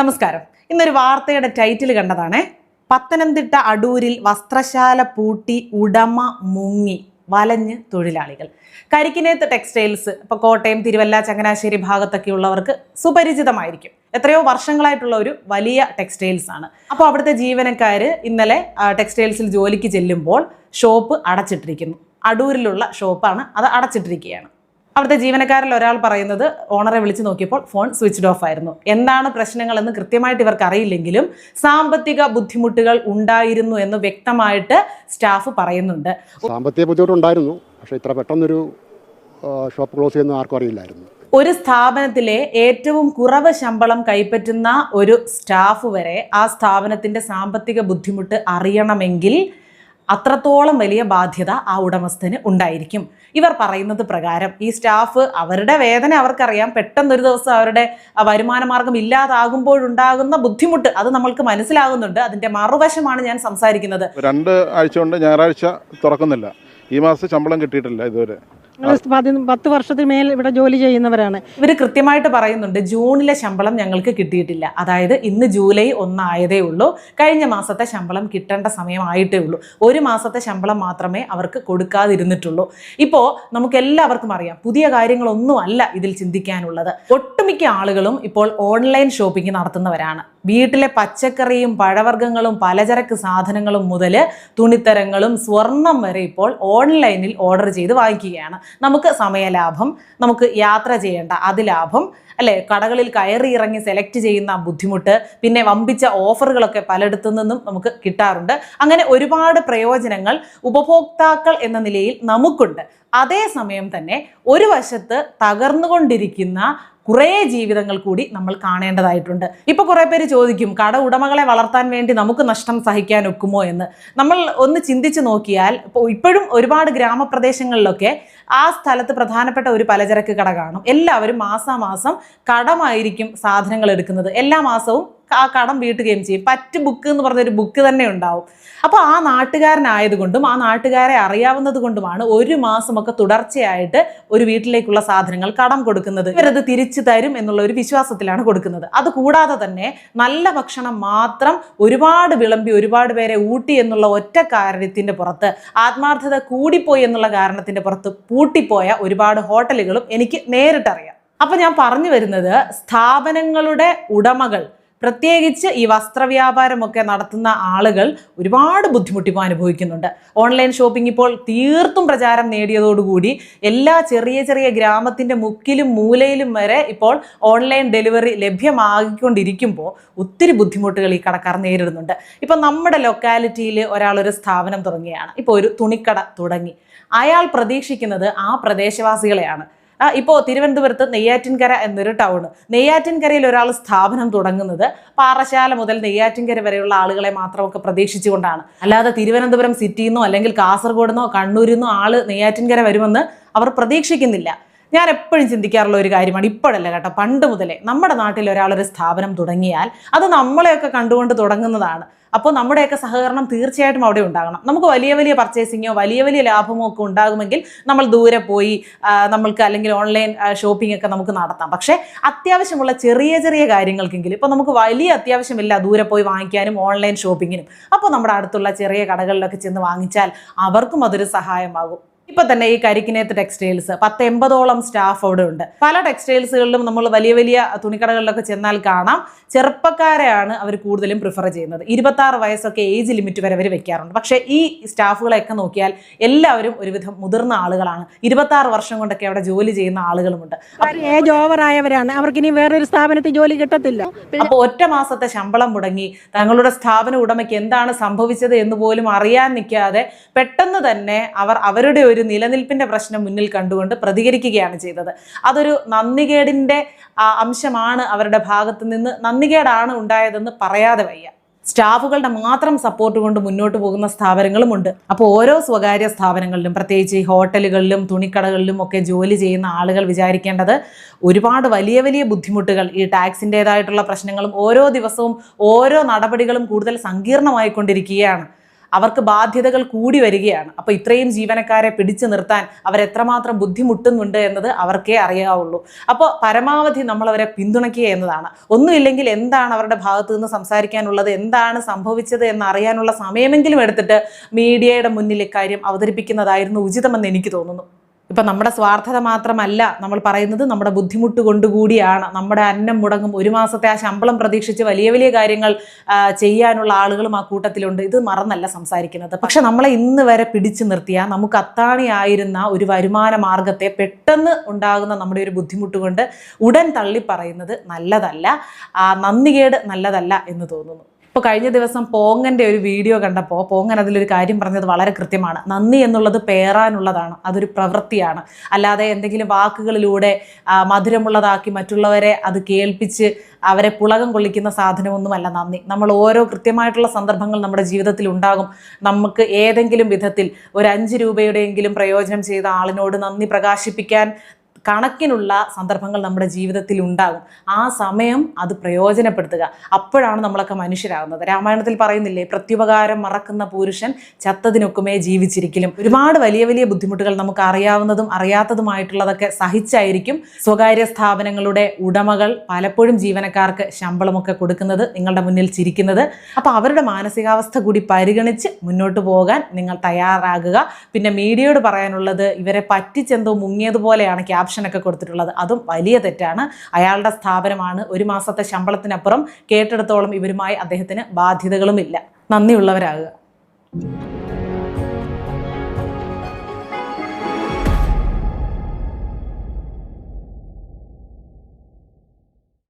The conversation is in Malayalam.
നമസ്കാരം. ഇന്നൊരു വാർത്തയുടെ ടൈറ്റിൽ കണ്ടതാണ്. പത്തനംതിട്ട അടൂരിൽ വസ്ത്രശാല പൂട്ടി ഉടമ മുങ്ങി. വലഞ്ഞ് തൊഴിലാളികൾ. കരിക്കിനേത്ത് ടെക്സ്റ്റൈൽസ് ഇപ്പോൾ കോട്ടയം തിരുവല്ല ചങ്ങനാശ്ശേരി ഭാഗത്തൊക്കെ ഉള്ളവർക്ക് സുപരിചിതമായിരിക്കും. എത്രയോ വർഷങ്ങളായിട്ടുള്ള ഒരു വലിയ ടെക്സ്റ്റൈൽസ് ആണ്. അപ്പോൾ അവിടുത്തെ ജീവനക്കാർ ഇന്നലെ ടെക്സ്റ്റൈൽസിൽ ജോലിക്ക് ചെല്ലുമ്പോൾ ഷോപ്പ് അടച്ചിട്ടിരിക്കുന്നു. അടൂരിലുള്ള ഷോപ്പാണ് അത് അടച്ചിട്ടിരിക്കുകയാണ്. അവിടുത്തെ ജീവനക്കാരിൽ ഒരാൾ പറയുന്നത് ഓണറെ വിളിച്ചു നോക്കിയപ്പോൾ ഫോൺ സ്വിച്ച്ഡ് ഓഫ് ആയിരുന്നു. എന്താണ് പ്രശ്നങ്ങളെന്ന് കൃത്യമായിട്ട് ഇവർക്ക് അറിയില്ലെങ്കിലും സാമ്പത്തിക ബുദ്ധിമുട്ടുകൾ ഉണ്ടായിരുന്നു എന്ന് വ്യക്തമായിട്ട് സ്റ്റാഫ് പറയുന്നുണ്ട്. സാമ്പത്തിക ബുദ്ധിമുട്ടുണ്ടായിരുന്നു. പക്ഷേ ഇത്ര പെട്ടെന്നൊരു ഷോപ്പ് ക്ലോസ് ചെയ്യുന്ന ആർക്കും അറിയില്ലായിരുന്നു. ഒരു സ്ഥാപനത്തിലെ ഏറ്റവും കുറവ് ശമ്പളം കൈപ്പറ്റുന്ന ഒരു സ്റ്റാഫ് വരെ ആ സ്ഥാപനത്തിന്റെ സാമ്പത്തിക ബുദ്ധിമുട്ട് അറിയണമെങ്കിൽ അത്രത്തോളം വലിയ ബാധ്യത ആ ഉടമസ്ഥന് ഉണ്ടായിരിക്കും. ഇവർ പറയുന്നത് പ്രകാരം ഈ സ്റ്റാഫ് അവരുടെ വേദന അവർക്കറിയാം. പെട്ടെന്ന് ഒരു ദിവസം അവരുടെ വരുമാന മാർഗം ഇല്ലാതാകുമ്പോഴുണ്ടാകുന്ന ബുദ്ധിമുട്ട് അത് നമ്മൾക്ക് മനസ്സിലാകുന്നുണ്ട്. അതിന്റെ മറുവശമാണ് ഞാൻ സംസാരിക്കുന്നത്. രണ്ട് ആഴ്ച കൊണ്ട് ഞായറാഴ്ച തുറക്കുന്നില്ല. ഈ മാസം ശമ്പളം കിട്ടിയിട്ടില്ല ഇതുവരെ. പത്ത് വർഷത്തിന് മേൽ ഇവിടെ ജോലി ചെയ്യുന്നവരാണ്. ഇവർ കൃത്യമായിട്ട് പറയുന്നുണ്ട് ജൂണിലെ ശമ്പളം ഞങ്ങൾക്ക് കിട്ടിയിട്ടില്ല. അതായത് ഇന്ന് ജൂലൈ ഒന്നായതേ ഉള്ളൂ. കഴിഞ്ഞ മാസത്തെ ശമ്പളം കിട്ടേണ്ട സമയമായിട്ടേ ഉള്ളൂ. ഒരു മാസത്തെ ശമ്പളം മാത്രമേ അവർക്ക് കൊടുക്കാതിരുന്നിട്ടുള്ളൂ. ഇപ്പോൾ നമുക്ക് എല്ലാവർക്കും അറിയാം പുതിയ കാര്യങ്ങളൊന്നും അല്ല ഇതിൽ ചിന്തിക്കാനുള്ളത്. ഒട്ടുമിക്ക ആളുകളും ഇപ്പോൾ ഓൺലൈൻ ഷോപ്പിംഗ് നടത്തുന്നവരാണ്. വീട്ടിലെ പച്ചക്കറിയും പഴവർഗങ്ങളും പലചരക്ക് സാധനങ്ങളും മുതൽ തുണിത്തരങ്ങളും സ്വർണം വരെ ഇപ്പോൾ ഓൺലൈനിൽ ഓർഡർ ചെയ്ത് വാങ്ങിക്കുകയാണ്. നമുക്ക് സമയലാഭം നമുക്ക് യാത്ര ചെയ്യേണ്ട അത് ലാഭം അല്ലെ? കടകളിൽ കയറി ഇറങ്ങി സെലക്ട് ചെയ്യുന്ന ബുദ്ധിമുട്ട് പിന്നെ വമ്പിച്ച ഓഫറുകളൊക്കെ പലയിടത്തു നിന്നും നമുക്ക് കിട്ടാറുണ്ട്. അങ്ങനെ ഒരുപാട് പ്രയോജനങ്ങൾ ഉപഭോക്താക്കൾ എന്ന നിലയിൽ നമുക്കുണ്ട്. അതേസമയം തന്നെ ഒരു വശത്ത് തകർന്നുകൊണ്ടിരിക്കുന്ന കുറേ ജീവിതങ്ങൾ കൂടി നമ്മൾ കാണേണ്ടതായിട്ടുണ്ട്. ഇപ്പൊ കുറെ പേര് ചോദിക്കും കട ഉടമകളെ വളർത്താൻ വേണ്ടി നമുക്ക് നഷ്ടം സഹിക്കാൻ ഒക്കുമോ? എന്ന്. നമ്മൾ ഒന്ന് ചിന്തിച്ചു നോക്കിയാൽ ഇപ്പോഴും ഒരുപാട് ഗ്രാമപ്രദേശങ്ങളിലൊക്കെ ആ സ്ഥലത്ത് പ്രധാനപ്പെട്ട ഒരു പലചരക്ക് കട കാണും. എല്ലാവരും മാസാമാസം കടമായിരിക്കും സാധനങ്ങൾ എടുക്കുന്നത്. എല്ലാ മാസവും ആ കടം വീട്ടുകയും ചെയ്യും. പറ്റ് ബുക്ക് എന്ന് പറഞ്ഞൊരു ബുക്ക് തന്നെ ഉണ്ടാവും. അപ്പോൾ ആ നാട്ടുകാരനായതുകൊണ്ടും ആ നാട്ടുകാരെ അറിയാവുന്നത് കൊണ്ടുമാണ് ഒരു മാസമൊക്കെ തുടർച്ചയായിട്ട് ഒരു വീട്ടിലേക്കുള്ള സാധനങ്ങൾ കടം കൊടുക്കുന്നത്. ഇവരത് തിരിച്ചു തരും എന്നുള്ള ഒരു വിശ്വാസത്തിലാണ് കൊടുക്കുന്നത്. അത് കൂടാതെ തന്നെ നല്ല ഭക്ഷണം മാത്രം ഒരുപാട് വിളമ്പി ഒരുപാട് പേരെ ഊട്ടി എന്നുള്ള ഒറ്റ കാരണത്തിന്റെ പുറത്ത് ആത്മാർത്ഥത കൂടിപ്പോയി എന്നുള്ള കാരണത്തിന്റെ പുറത്ത് പൂട്ടിപ്പോയ ഒരുപാട് ഹോട്ടലുകളും എനിക്ക് നേരിട്ടറിയാം. അപ്പൊ ഞാൻ പറഞ്ഞു വരുന്നത് സ്ഥാപനങ്ങളുടെ ഉടമകൾ പ്രത്യേകിച്ച് ഈ വസ്ത്രവ്യാപാരമൊക്കെ നടത്തുന്ന ആളുകൾ ഒരുപാട് ബുദ്ധിമുട്ടിപ്പോൾ അനുഭവിക്കുന്നുണ്ട്. ഓൺലൈൻ ഷോപ്പിംഗ് ഇപ്പോൾ തീർത്തും പ്രചാരം നേടിയതോടുകൂടി എല്ലാ ചെറിയ ചെറിയ ഗ്രാമത്തിന്റെ മുക്കിലും മൂലയിലും വരെ ഇപ്പോൾ ഓൺലൈൻ ഡെലിവറി ലഭ്യമാകിക്കൊണ്ടിരിക്കുമ്പോൾ ഒത്തിരി ബുദ്ധിമുട്ടുകൾ ഈ കടക്കാർ നേരിടുന്നുണ്ട്. ഇപ്പം നമ്മുടെ ലൊക്കാലിറ്റിയിൽ ഒരാളൊരു സ്ഥാപനം തുടങ്ങുകയാണ്. ഇപ്പോൾ ഒരു തുണിക്കട തുടങ്ങി. അയാൾ പ്രതീക്ഷിക്കുന്നത് ആ പ്രദേശവാസികളെയാണ്. ആ, ഇപ്പോൾ തിരുവനന്തപുരത്ത് നെയ്യാറ്റിൻകര എന്നൊരു ടൗൺ നെയ്യാറ്റിൻകരയിൽ ഒരാൾ സ്ഥാപനം തുടങ്ങുന്നത് പാറശാല മുതൽ നെയ്യാറ്റിൻകര വരെയുള്ള ആളുകളെ മാത്രമൊക്കെ പ്രതീക്ഷിച്ചുകൊണ്ടാണ്. അല്ലാതെ തിരുവനന്തപുരം സിറ്റിയിൽ നിന്നോ അല്ലെങ്കിൽ കാസർഗോഡ് നിന്നോ കണ്ണൂരിൽ നിന്നോ ആൾ നെയ്യാറ്റിൻകര വരുമെന്ന് അവർ പ്രതീക്ഷിക്കുന്നില്ല. ഞാൻ എപ്പോഴും ചിന്തിക്കാറുള്ള ഒരു കാര്യമാണ് ഇപ്പോഴല്ല കേട്ടോ പണ്ട് മുതലേ നമ്മുടെ നാട്ടിൽ ഒരാളൊരു സ്ഥാപനം തുടങ്ങിയാൽ അത് നമ്മളെയൊക്കെ കണ്ടുകൊണ്ട് തുടങ്ങുന്നതാണ്. അപ്പോൾ നമ്മുടെയൊക്കെ സഹകരണം തീർച്ചയായിട്ടും അവിടെ ഉണ്ടാകണം. നമുക്ക് വലിയ വലിയ പർച്ചേസിങ്ങോ വലിയ വലിയ ലാഭമോ ഒക്കെ ഉണ്ടാകുമെങ്കിൽ നമ്മൾ ദൂരെ പോയി നമ്മൾക്ക് അല്ലെങ്കിൽ ഓൺലൈൻ ഷോപ്പിംഗ് ഒക്കെ നമുക്ക് നടത്താം. പക്ഷേ അത്യാവശ്യമുള്ള ചെറിയ ചെറിയ കാര്യങ്ങൾക്കെങ്കിലും ഇപ്പോൾ നമുക്ക് വലിയ അത്യാവശ്യമില്ല ദൂരെ പോയി വാങ്ങിക്കാനും ഓൺലൈൻ ഷോപ്പിങ്ങിനും അപ്പോൾ നമ്മുടെ അടുത്തുള്ള ചെറിയ കടകളിലൊക്കെ ചെന്ന് വാങ്ങിച്ചാൽ അവർക്കും അതൊരു സഹായമാകും. ഇപ്പൊ തന്നെ ഈ കരിക്കിനേത്ത് ടെക്സ്റ്റൈൽസ് പത്ത് എൺപതോളം സ്റ്റാഫ് അവിടെ ഉണ്ട്. പല ടെക്സ്റ്റൈൽസുകളിലും നമ്മൾ വലിയ വലിയ തുണിക്കടകളിലൊക്കെ ചെന്നാൽ കാണാം. ചെറുപ്പക്കാരെയാണ് അവർ കൂടുതലും പ്രിഫർ ചെയ്യുന്നത്. ഇരുപത്തി ആറ് വയസ്സൊക്കെ ഏജ് ലിമിറ്റ് വരെ അവർ വെക്കാറുണ്ട്. പക്ഷേ ഈ സ്റ്റാഫുകളെയൊക്കെ നോക്കിയാൽ എല്ലാവരും ഒരുവിധം മുതിർന്ന ആളുകളാണ്. ഇരുപത്തി ആറ് വർഷം കൊണ്ടൊക്കെ അവിടെ ജോലി ചെയ്യുന്ന ആളുകളുമുണ്ട്. ഏജ് ഓവർ ആയവരാണ്. അവർക്ക് ഇനി വേറൊരു സ്ഥാപനത്തിൽ ജോലി കിട്ടത്തില്ല. അപ്പോൾ ഒറ്റ മാസത്തെ ശമ്പളം മുടങ്ങി തങ്ങളുടെ സ്ഥാപന ഉടമയ്ക്ക് എന്താണ് സംഭവിച്ചത് എന്ന് പോലും അറിയാൻ നിൽക്കാതെ പെട്ടെന്ന് തന്നെ അവർ അവരുടെ ഒരു നിലനിൽപ്പിന്റെ പ്രശ്നം മുന്നിൽ കണ്ടുകൊണ്ട് പ്രതികരിക്കുകയാണ് ചെയ്തത്. അതൊരു നന്ദികേടിന്റെ അംശമാണ് അവരുടെ ഭാഗത്ത് നിന്ന് നന്ദികേടാണ് ഉണ്ടായതെന്ന് പറയാതെ വയ്യ. സ്റ്റാഫുകളുടെ മാത്രം സപ്പോർട്ട് കൊണ്ട് മുന്നോട്ട് പോകുന്ന സ്ഥാപനങ്ങളുമുണ്ട് അപ്പോൾ ഓരോ സ്വകാര്യ സ്ഥാപനങ്ങളിലും പ്രത്യേകിച്ച് ഈ ഹോട്ടലുകളിലും തുണിക്കടകളിലും ഒക്കെ ജോലി ചെയ്യുന്ന ആളുകൾ വിചാരിക്കേണ്ടത് ഒരുപാട് വലിയ വലിയ ബുദ്ധിമുട്ടുകൾ ഈ ടാക്സിന്റെതായിട്ടുള്ള പ്രശ്നങ്ങളും ഓരോ ദിവസവും ഓരോ നടപടികളും കൂടുതൽ സങ്കീർണമായിക്കൊണ്ടിരിക്കുകയാണ്. അവർക്ക് ബാധ്യതകൾ കൂടി വരികയാണ്. അപ്പോൾ ഇത്രയും ജീവനക്കാരെ പിടിച്ചു നിർത്താൻ അവരെത്രമാത്രം ബുദ്ധിമുട്ടുന്നുണ്ട് എന്നത് അവർക്കേ അറിയാവുള്ളൂ. അപ്പോൾ പരമാവധി നമ്മൾ അവരെ പിന്തുണയ്ക്കുക എന്നതാണ്. ഒന്നുമില്ലെങ്കിൽ എന്താണ് അവരുടെ ഭാഗത്തു നിന്ന് സംസാരിക്കാനുള്ളത്? എന്താണ് സംഭവിച്ചത് എന്ന് അറിയാനുള്ള സമയമെങ്കിലും എടുത്തിട്ട് മീഡിയയുടെ മുന്നിൽ ഇക്കാര്യം അവതരിപ്പിക്കുന്നതായിരുന്നു ഉചിതമെന്ന് എനിക്ക് തോന്നുന്നു. ഇപ്പം നമ്മുടെ സ്വാർത്ഥത മാത്രമല്ല നമ്മൾ പറയുന്നത് നമ്മുടെ ബുദ്ധിമുട്ട് കൊണ്ടുകൂടിയാണ്. നമ്മുടെ അന്നം മുടങ്ങും. ഒരു മാസത്തെ ആ ശമ്പളം പ്രതീക്ഷിച്ച് വലിയ വലിയ കാര്യങ്ങൾ ചെയ്യാനുള്ള ആളുകളും ആ കൂട്ടത്തിലുണ്ട്. ഇത് മറന്നല്ല സംസാരിക്കുന്നത്. പക്ഷെ നമ്മളെ ഇന്ന് വരെ പിടിച്ചു നിർത്തിയ നമുക്ക് അത്താണിയായിരുന്ന ഒരു വരുമാന മാർഗത്തെ പെട്ടെന്ന് ഉണ്ടാകുന്ന നമ്മുടെ ഒരു ബുദ്ധിമുട്ട് കൊണ്ട് ഉടൻ തള്ളി പറയുന്നത് നല്ലതല്ല. നന്ദികേട് നല്ലതല്ല എന്ന് തോന്നുന്നു. ഇപ്പോൾ കഴിഞ്ഞ ദിവസം പോങ്ങന്റെ ഒരു വീഡിയോ കണ്ടപ്പോൾ പോങ്ങൻ അതിലൊരു കാര്യം പറഞ്ഞത് വളരെ കൃത്യമാണ്. നന്ദി എന്നുള്ളത് പേറാനുള്ളതാണ് അതൊരു പ്രവൃത്തിയാണ്. അല്ലാതെ എന്തെങ്കിലും വാക്കുകളിലൂടെ മധുരമുള്ളതാക്കി മറ്റുള്ളവരെ അത് കേൾപ്പിച്ച് അവരെ പുളകം കൊള്ളിക്കുന്ന സാധനമൊന്നുമല്ല നന്ദി. നമ്മൾ ഓരോ കൃത്യമായിട്ടുള്ള സന്ദർഭങ്ങൾ നമ്മുടെ ജീവിതത്തിൽ ഉണ്ടാകും. നമുക്ക് ഏതെങ്കിലും വിധത്തിൽ ഒരു അഞ്ച് രൂപയുടെയെങ്കിലും പ്രയോജനം ചെയ്ത ആളിനോട് നന്ദി പ്രകാശിപ്പിക്കാൻ കണക്കിനുള്ള സന്ദർഭങ്ങൾ നമ്മുടെ ജീവിതത്തിൽ ഉണ്ടാകും. ആ സമയം അത് പ്രയോജനപ്പെടുത്തുക. അപ്പോഴാണ് നമ്മളൊക്കെ മനുഷ്യരാകുന്നത്. രാമായണത്തിൽ പറയുന്നില്ലേ പ്രത്യുപകാരം മറക്കുന്ന പുരുഷൻ ചത്തതിനൊക്കുമേ ജീവിച്ചിരിക്കലും. ഒരുപാട് വലിയ വലിയ ബുദ്ധിമുട്ടുകൾ നമുക്ക് അറിയാവുന്നതും അറിയാത്തതുമായിട്ടുള്ളതൊക്കെ സഹിച്ചായിരിക്കും സ്വകാര്യ സ്ഥാപനങ്ങളുടെ ഉടമകൾ പലപ്പോഴും ജീവനക്കാർക്ക് ശമ്പളമൊക്കെ കൊടുക്കുന്നത് നിങ്ങളുടെ മുന്നിൽ ചിരിക്കുന്നത്. അപ്പോൾ അവരുടെ മാനസികാവസ്ഥ കൂടി പരിഗണിച്ച് മുന്നോട്ട് പോകാൻ നിങ്ങൾ തയ്യാറാകുക. പിന്നെ മീഡിയയോട് പറയാനുള്ളത് ഇവരെ പറ്റിച്ചെന്തോ മുങ്ങിയതുപോലെയാണ് ക്യാപ്ഷനൊക്കെ കൊടുത്തിട്ടുള്ളത്. അതും വലിയ തെറ്റാണ്. അയാളുടെ സ്ഥാപനമാണ് ഒരു മാസത്തെ ശമ്പളത്തിനപ്പുറം കേട്ടെടുത്തോളം ഇവരുമായി അദ്ദേഹത്തിന് ബാധ്യതകളുമില്ല. നന്ദിയുള്ളവരാകുക.